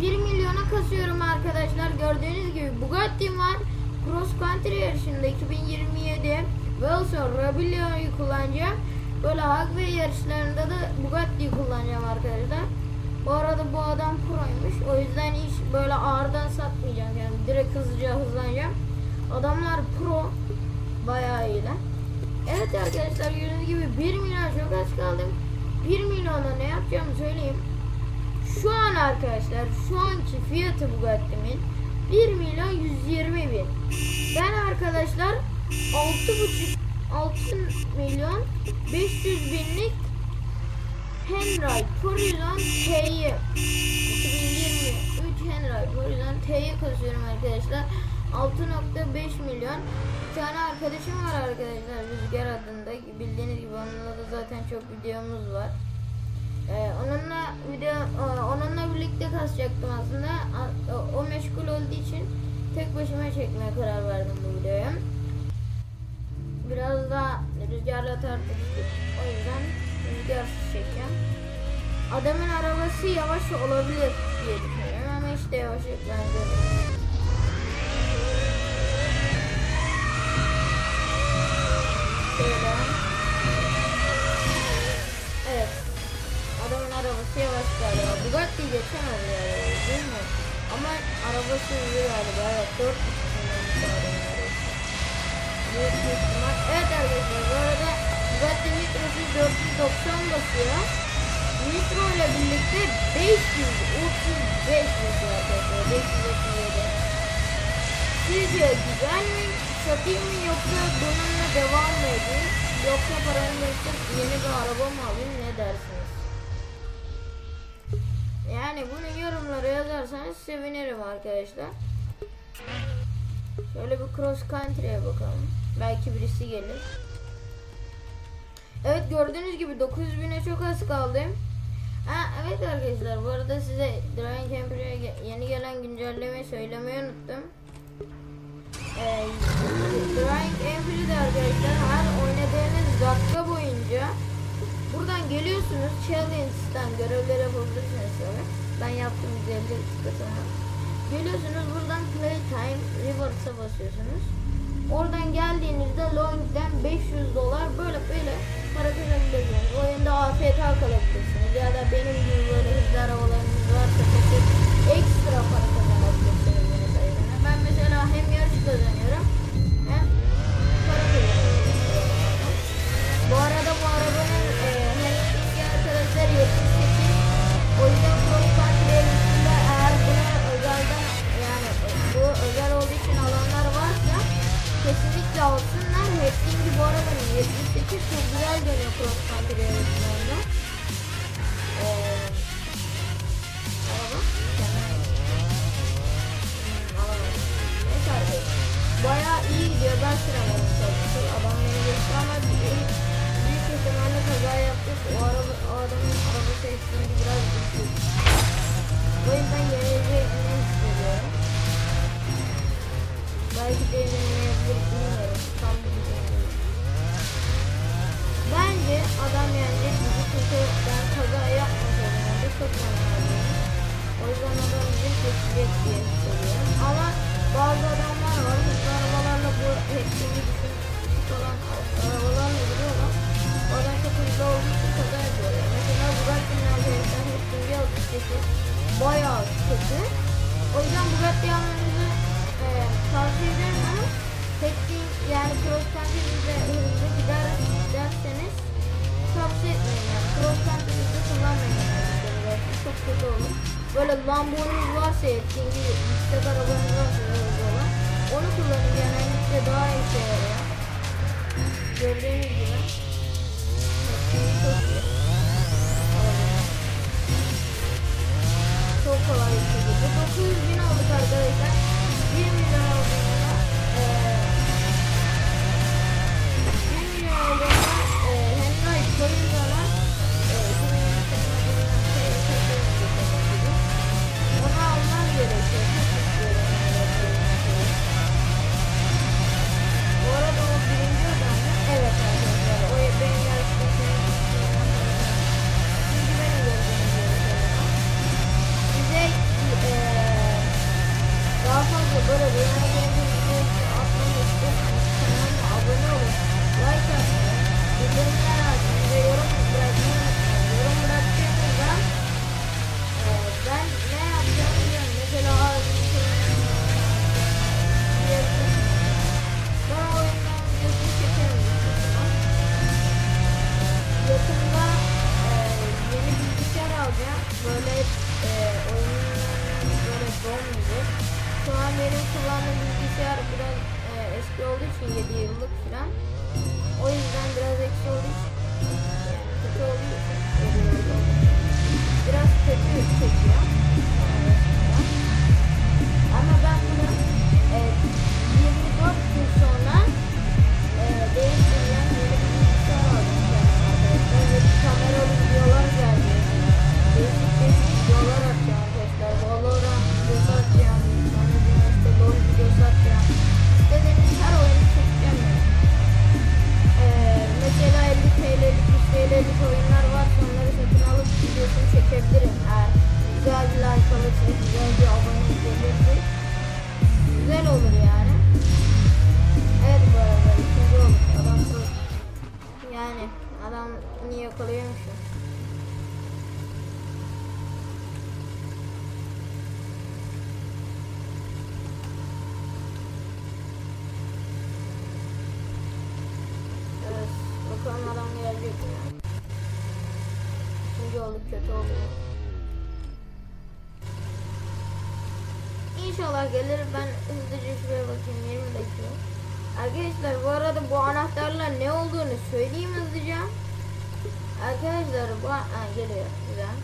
1 milyona kasıyorum arkadaşlar. Gördüğünüz gibi Bugatti'm var. Cross Country yarışında 2027 Wilson Rebellion'u kullanacağım. Böyle Hagway yarışlarında da Bugatti'yi kullanacağım arkadaşlar. Bu arada bu adam proymuş. O yüzden hiç böyle ağırdan satmayacağım. Yani direkt hızlıca hızlanacağım. Adamlar pro. Bayağı iyiler. Evet arkadaşlar gördüğünüz gibi 1 milyon çok az kaldım. 1 milyona ne yapacağımı söyleyeyim. Şu an arkadaşlar şu anki fiyatı Bugatti'min 1 milyon 120 bin. Ben arkadaşlar 6,5 6 milyon 500 binlik Henry Horizon T'yi 2023 Henry Horizon T'yi kasıyorum arkadaşlar. 6.5 milyon. Bir tane arkadaşım var arkadaşlar Rüzgar adında. Bildiğiniz gibi onunla da zaten çok videomuz var. Ee, onunla video e, onunla birlikte kasacaktım aslında. O, meşgul olduğu için tek başıma çekmeye karar verdim bu videoyu. Biraz da rüzgarla tartıştık. O yüzden rüzgarsız çekeceğim. Adamın arabası yavaş olabilir diye düşünüyorum ama işte yavaş bence. Arabası yavaş galiba. Bugatti geçemez yani değil mi? Ama arabası hızlı galiba. Evet 4 Büyük bir ihtimal. Evet arkadaşlar bu arada Bugatti Nitro'su 490 basıyor. Nitro ile birlikte 535 basıyor arkadaşlar. 537. Sizce güzel mi? Satayım mı yoksa bununla devam mı edeyim? Yoksa paranı verip yeni bir araba mı alayım ne dersiniz? Yani bunu yorumlara yazarsanız sevinirim arkadaşlar. Şöyle bir cross country'e bakalım. Belki birisi gelir. Evet gördüğünüz gibi 900 çok az kaldı. Ha, evet arkadaşlar bu arada size Dragon Camper'e ge- yeni gelen güncellemeyi söylemeyi unuttum. Ee, Dragon Camper'ı arkadaşlar her oynadığınız dakika boyunca buradan geliyorsunuz Challenge'dan görevler yapabilirsiniz sonra. Ben yaptım güzelce katılmak. Geliyorsunuz buradan Playtime Rewards'a basıyorsunuz. Oradan geldiğinizde Long'den 500 dolar böyle böyle para kazanabilirsiniz. Oyunda AFK kalabilirsiniz. Ya da benim gibi böyle hızlı arabalarınız varsa ekstra para kazanabilirsiniz. Ben mesela hem yarış kazanıyorum O yüzden Bugatti almanızı e, tavsiye ederim ama Teknik yani cross country'de hızlı gider derseniz tavsiye etmeyin yani. Country'de kullanmayın yani. Çok kötü olur. Böyle Lambo'nuz varsa ettiğin gibi yüksek arabanız varsa hızlı olan onu kullanın genellikle daha işe yarıyor. Gördüğünüz gibi. Çok iyi. Alabilir. Çok kolay şey. Bu 900 bin olduk arkadaşlar. 1 yakalıyormuşum. Evet, bakalım adam gelecek mi? Olduk kötü oluyor. İnşallah gelir. Ben hızlıca şuraya bakayım 20 dakika. Arkadaşlar arada bu anahtarlar ne olduğunu söyleyeyim hızlıca. Arkadaşlar bu ha, geliyor güzel.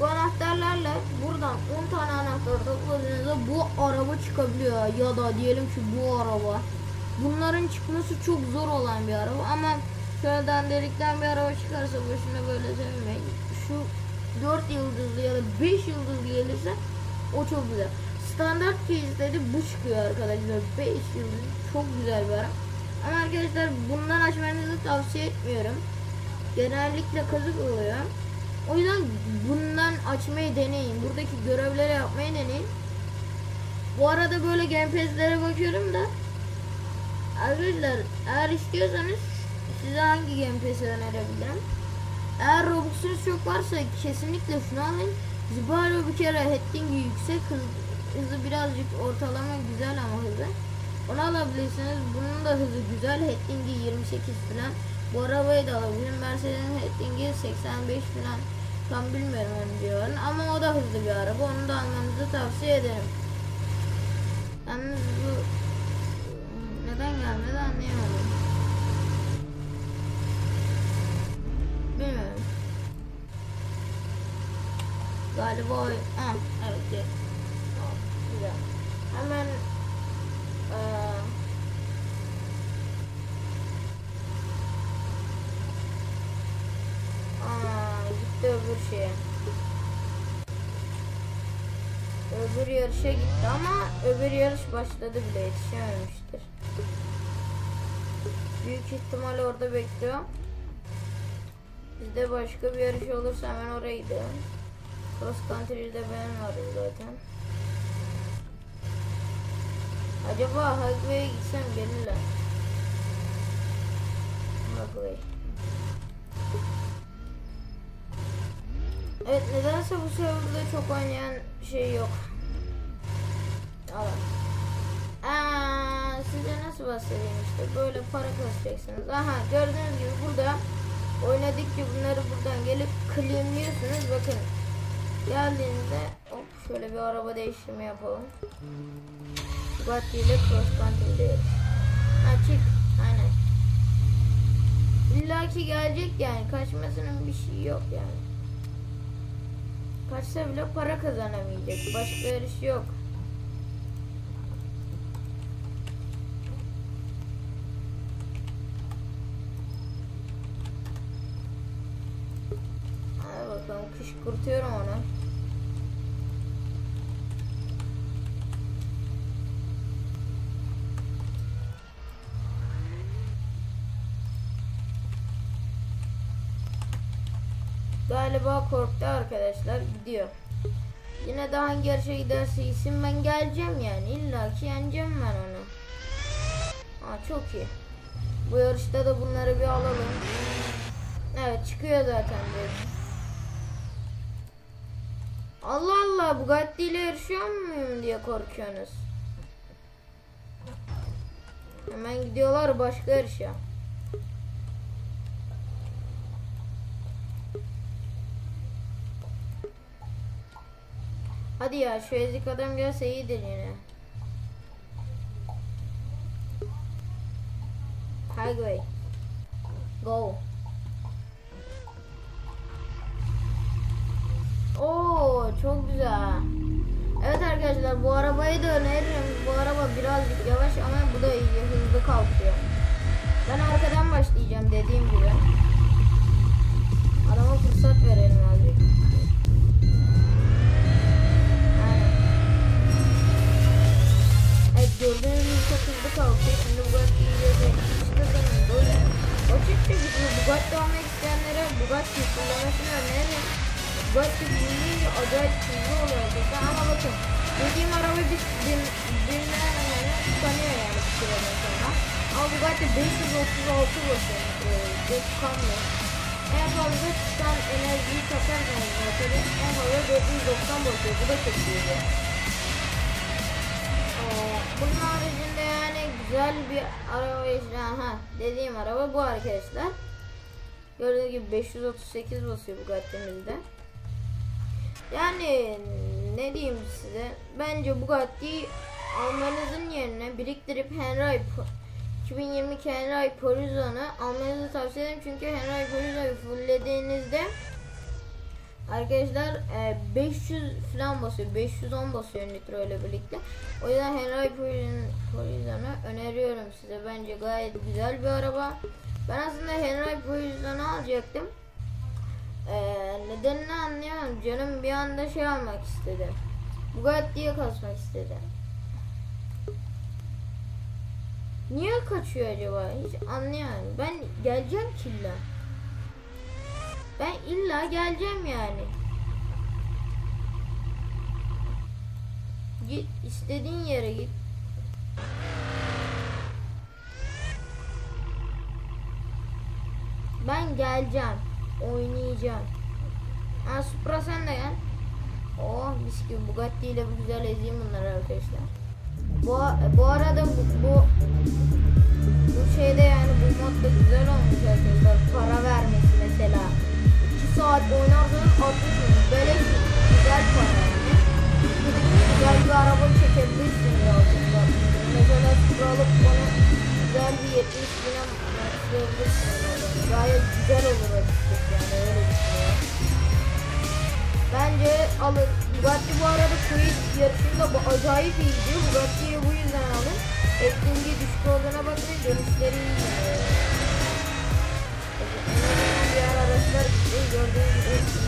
Bu anahtarlarla buradan 10 tane anahtar topladığınızda bu araba çıkabiliyor ya da diyelim ki bu araba. Bunların çıkması çok zor olan bir araba ama şöyle dandelikten bir araba çıkarsa boşuna böyle sevmeyin. Şu 4 yıldızlı ya da 5 yıldızlı gelirse o çok güzel. Standart case'leri bu çıkıyor arkadaşlar. 5 yıldız çok güzel bir araba. Ama arkadaşlar bundan açmanızı tavsiye etmiyorum. Genellikle kazık oluyor. O yüzden bundan açmayı deneyin. Buradaki görevleri yapmayı deneyin. Bu arada böyle gamepad'lere bakıyorum da Arkadaşlar eğer istiyorsanız size hangi gamepad'i önerebilirim? Eğer Robux'unuz çok varsa kesinlikle şunu alın. Zibaro bir kere heading'i yüksek hız, hızı birazcık ortalama güzel ama hızı. Onu alabilirsiniz. Bunun da hızı güzel. Heading'i 28 falan. Bu arabayı da alabilirim. Mercedes'in heading'i 85 falan. Tam bilmiyorum onu diyorum. Ama o da hızlı bir araba. Onu da almanızı tavsiye ederim. Yalnız bu neden gelmedi anlayamadım. Bilmiyorum. Galiba o... Ha, evet. Güzel. Hemen öbür şeye. Öbür yarışa gitti ama öbür yarış başladı bile yetişememiştir. Büyük ihtimal orada bekliyor. Bizde başka bir yarış olursa hemen oraya gidelim. Cross Country'de benim varım zaten. Acaba Highway'e gitsem gelirler. Highway. Evet nedense bu serverda çok oynayan şey yok. Alın. Aa, size nasıl bahsedeyim işte böyle para kasacaksınız. Aha gördüğünüz gibi burada oynadıkça bunları buradan gelip claimliyorsunuz. Bakın geldiğinizde hop şöyle bir araba değiştirme yapalım. Bugatti ile cross country diyoruz. Ha çık. Aynen. İlla ki gelecek yani. Kaçmasının bir şey yok yani. Kaçsa bile para kazanamayacak. Başka yarış yok. Hadi bakalım kış kurtuyorum onu. Galiba korktu arkadaşlar gidiyor. Yine de hangi yarışa giderse ben geleceğim yani illa ki yeneceğim ben onu. Aa çok iyi. Bu yarışta da bunları bir alalım. Evet çıkıyor zaten bu. Allah Allah Bugatti ile yarışıyor muyum diye korkuyorsunuz. Hemen gidiyorlar başka yarışa. Hadi ya şu ezik adam gelse iyidir yine. Highway. Go. Oo çok güzel. Evet arkadaşlar bu arabayı da öneririm. Bu araba birazcık yavaş ama bu da iyi hızlı kalkıyor. Ben arkadan başlayacağım dediğim gibi. Adama fırsat verelim azıcık. Gördüğünüz hızlı kalkıyor. Şimdi Bugatti. İşte benim böyle. Açıkça gibi Bugatti almak isteyenlere Bugatti kullanmasını öneririm. Bugatti bilince acayip hızlı oluyor zaten ama bakın. Dediğim araba bir bin, binlerle tıkanıyor yani bir süreden sonra. Ama Bugatti 536 basıyor. Ee, kalmıyor. En fazla çıkan enerjiyi satarsanız motoru en fazla 490 basıyor. Bu da çok iyi. Bunun haricinde yani güzel bir araba işte aha dediğim araba bu arkadaşlar. Gördüğünüz gibi 538 basıyor Bugatti'mizde. Yani ne diyeyim size? Bence Bugatti almanızın yerine biriktirip Henry Po- 2022 Henry Porizon'u almanızı tavsiye ederim. Çünkü Henry Porizon'u fulllediğinizde Arkadaşlar e, 500 falan basıyor. 510 basıyor nitro ile birlikte. O yüzden Henry Porizon'u öneriyorum size. Bence gayet güzel bir araba. Ben aslında Henry Porizon'u alacaktım. Ee, nedenini anlayamam. Canım bir anda şey almak istedi. Bugatti'ye kasmak istedi. Niye kaçıyor acaba? Hiç anlayamıyorum. Ben geleceğim ki illa. Ben illa geleceğim yani. Git istediğin yere git. Ben geleceğim. Oynayacağım. Ha Supra sen de gel. Oh mis gibi Bugatti ile bu güzel ezeyim bunları arkadaşlar. Bu, bu arada bu, bu bu şeyde yani bu modda güzel olmuş arkadaşlar. 70 bine başlayabilirsiniz. Gayet güzel olur açıkçası yani öyle düşünüyorum. Bence alın. Bugatti bu arada quiz yarışında bu acayip iyi gidiyor. Bugatti'yi bu yüzden alın. Etkinliği düşük olduğuna bakmayın. Dönüşleri iyi. yani. En diğer araçlar. Gördüğünüz gibi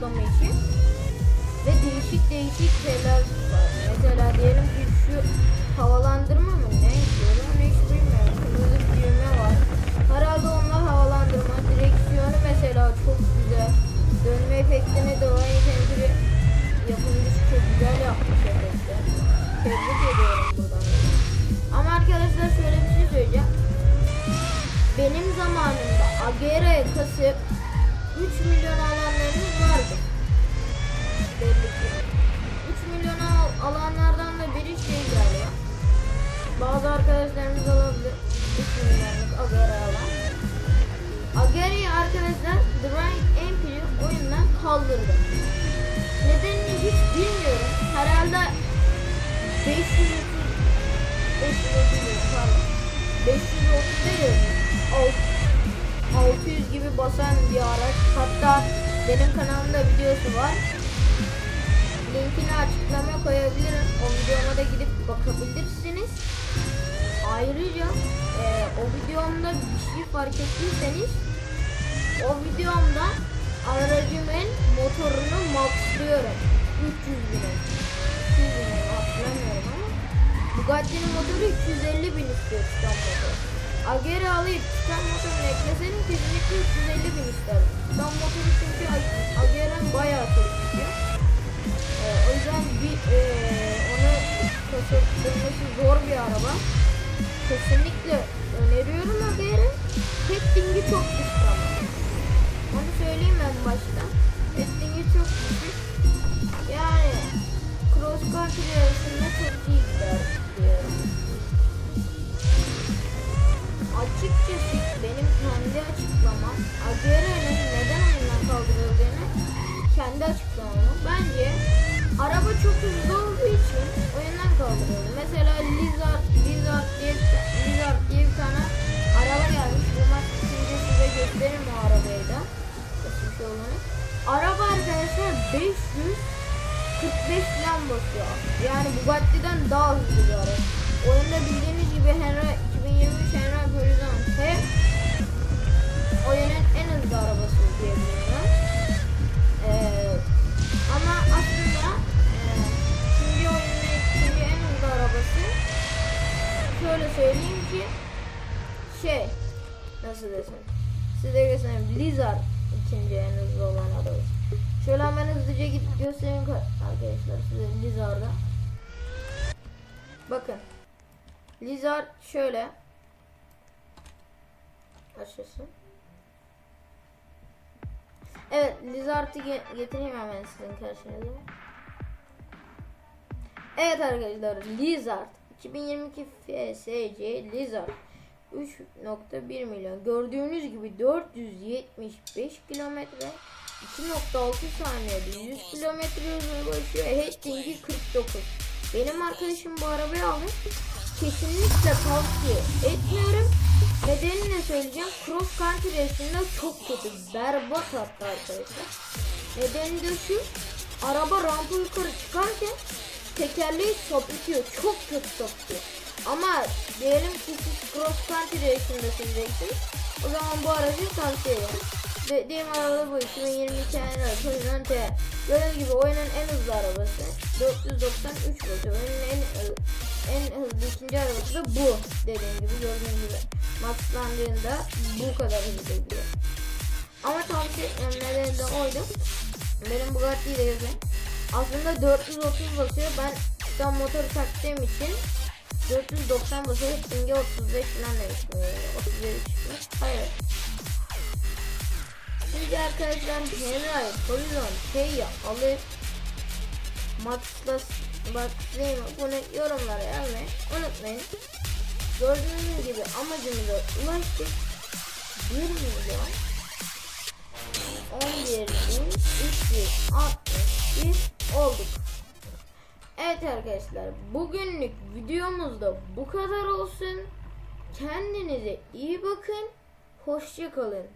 kaplama için ve değişik değişik şeyler var. Mesela diyelim ki şu havalandırma mı ne diyorum onu hiç bilmiyorum. Kırmızı düğme var. Herhalde onlar havalandırma. Direksiyonu mesela çok güzel. Dönme efektini de aynı kendiri yapımcısı çok güzel yapmış efekti. Tebrik ediyorum buradan. Ama arkadaşlar şöyle bir şey söyleyeceğim. Benim zamanımda Agera'ya kasıp 3 milyon alanlarınız vardı belli ki. 3 milyon al- alanlardan da biri şey geliyor. Bazı arkadaşlarımız alabilir. 3 milyonluk Agera alan. Agera'yı arkadaşlar Drive Empire oyundan kaldırdı. Nedenini hiç bilmiyorum. Herhalde 530 530 pardon. 530 değil 600 gibi basan bir araç. Hatta benim kanalımda videosu var. Linkini açıklamaya koyabilirim. O videoma da gidip bakabilirsiniz. Ayrıca e, o videomda bir şey fark ettiyseniz o videomda aracımın motorunu maxlıyorum. 300 bine. 200 bine hatırlamıyorum ama Bugatti'nin motoru 250 bin istiyor çıkan motor. Agera alayıp çıkan motorunu eklesenin kesinlikle 350 bin ister. Çıkan motoru çünkü Agera'nın bayağı çok istiyor. Ee, o yüzden bir e, onu tasarlaması zor bir araba. Kesinlikle öneriyorum Ager'i. Testing'i çok düşük ama. Onu söyleyeyim en başta. Bir araba. Oyunda bildiğiniz gibi Henry 2023 Henry Horizon T oyunun en hızlı arabası diyebilirim. Ee, ama aslında e, ikinci oyunun ikinci en hızlı arabası şöyle söyleyeyim ki şey nasıl desem size göstereyim Blizzard ikinci en hızlı olan arabası. Şöyle hemen hızlıca gidip göstereyim ka- arkadaşlar size Blizzard'a. Bakın. Blizzard şöyle. Açılsın. Evet, Lizard'ı ge- getireyim hemen sizin karşınıza. Evet arkadaşlar, Lizard 2022 FSC Lizard 3.1 milyon. Gördüğünüz gibi 475 kilometre 2.6 saniyede 100 kilometre hızına ulaşıyor. Ratingi 49. Benim arkadaşım bu arabayı aldı. Kesinlikle tavsiye etmiyorum. Nedenini de söyleyeceğim. Cross country racing'de çok kötü. Berbat hatta arkadaşlar. Nedeni de şu. Araba rampa yukarı çıkarken tekerleği sapıtıyor. Çok kötü sapıtıyor. Ama diyelim ki siz cross country racing'de süreceksiniz. O zaman bu aracı tavsiye ederim. Dediğim araba bu 2022 Enel Toyota T. Gördüğünüz gibi oyunun en hızlı arabası. 493 basıyor. Oyunun en en hızlı ikinci arabası da bu. Dediğim gibi gördüğünüz gibi. Maxlandığında bu kadar hızlı gidiyor. Ama tavsiye. Nedeni de oydu. Benim Bugatti'yi de yazın. Aslında 430 basıyor. Ben tam motoru taktığım için 490 basıyor. Şimdi 35 falan demiştim. Yani 37 çıkmış. Hayır. Şimdi arkadaşlar Henry Horizon şeyi alıp Max'la Max'layım bunu yorumlara yazmayı unutmayın. Gördüğünüz gibi amacımıza ulaştık. 1 milyon 11.361 olduk. Evet arkadaşlar bugünlük videomuzda bu kadar olsun. Kendinize iyi bakın. Hoşça kalın.